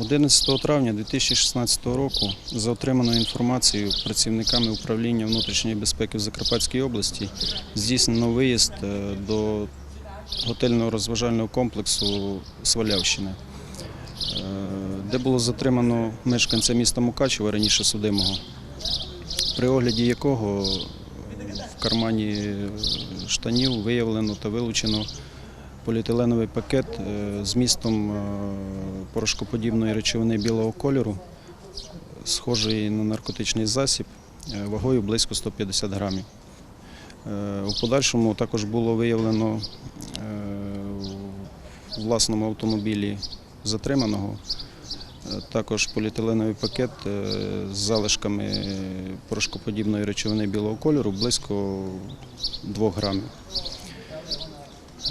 11 травня 2016 року за отриманою інформацією працівниками управління внутрішньої безпеки в Закарпатській області здійснено виїзд е, до готельного розважального комплексу Свалявщина, е, де було затримано мешканця міста Мукачева, раніше судимого, при огляді якого в кармані штанів виявлено та вилучено поліетиленовий пакет е, з містом е, порошкоподібної речовини білого кольору, схожий на наркотичний засіб, е, вагою близько 150 грамів. У подальшому також було виявлено у власному автомобілі затриманого також поліетиленовий пакет з залишками порошкоподібної речовини білого кольору близько 2 грамів.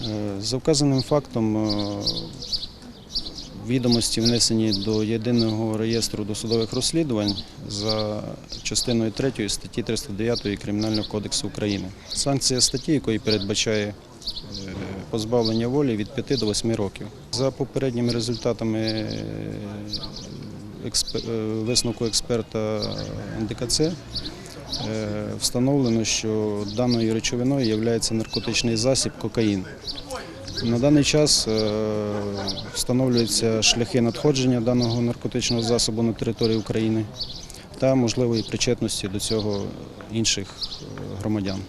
Е, За вказаним фактом е, відомості внесені до єдиного реєстру досудових розслідувань за частиною 3 статті 309 Кримінального кодексу України. Санкція статті, якої передбачає е, позбавлення волі від 5 до 8 років. За попередніми результатами висновку експерта НДКЦ встановлено, що даною речовиною є наркотичний засіб кокаїн. На даний час е, встановлюються шляхи надходження даного наркотичного засобу на території України та можливої причетності до цього інших е, громадян.